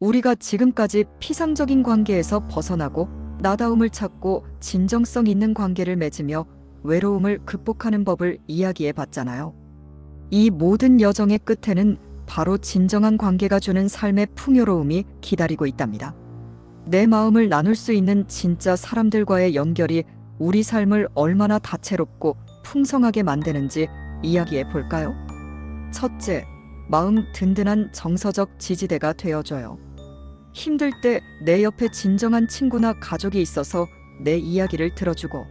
우리가 지금까지 피상적인 관계에서 벗어나고 나다움을 찾고 진정성 있는 관계를 맺으며 외로움을 극복하는 법을 이야기해 봤잖아요. 이 모든 여정의 끝에는 바로 진정한 관계가 주는 삶의 풍요로움이 기다리고 있답니다. 내 마음을 나눌 수 있는 진짜 사람들과의 연결이 우리 삶을 얼마나 다채롭고 풍성하게 만드는지 이야기해 볼까요? 첫째, 마음 든든한 정서적 지지대가 되어줘요. 힘들 때 내 옆에 진정한 친구나 가족이 있어서 내 이야기를 들어주고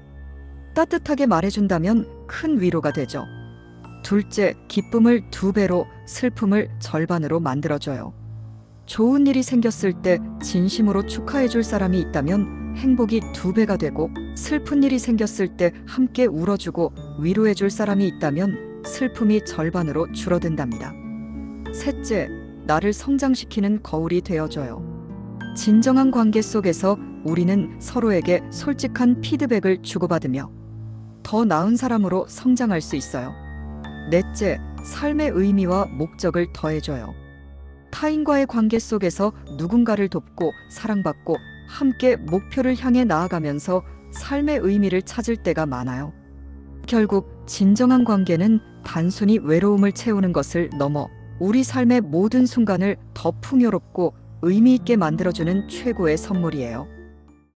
따뜻하게 말해준다면 큰 위로가 되죠. 둘째, 기쁨을 두 배로, 슬픔을 절반으로 만들어줘요. 좋은 일이 생겼을 때 진심으로 축하해줄 사람이 있다면 행복이 두 배가 되고 슬픈 일이 생겼을 때 함께 울어주고 위로해줄 사람이 있다면 슬픔이 절반으로 줄어든답니다. 셋째, 나를 성장시키는 거울이 되어줘요. 진정한 관계 속에서 우리는 서로에게 솔직한 피드백을 주고받으며 더 나은 사람으로 성장할 수 있어요. 넷째, 삶의 의미와 목적을 더해줘요. 타인과의 관계 속에서 누군가를 돕고 사랑받고 함께 목표를 향해 나아가면서 삶의 의미를 찾을 때가 많아요. 결국 진정한 관계는 단순히 외로움을 채우는 것을 넘어 우리 삶의 모든 순간을 더 풍요롭고 의미 있게 만들어주는 최고의 선물이에요.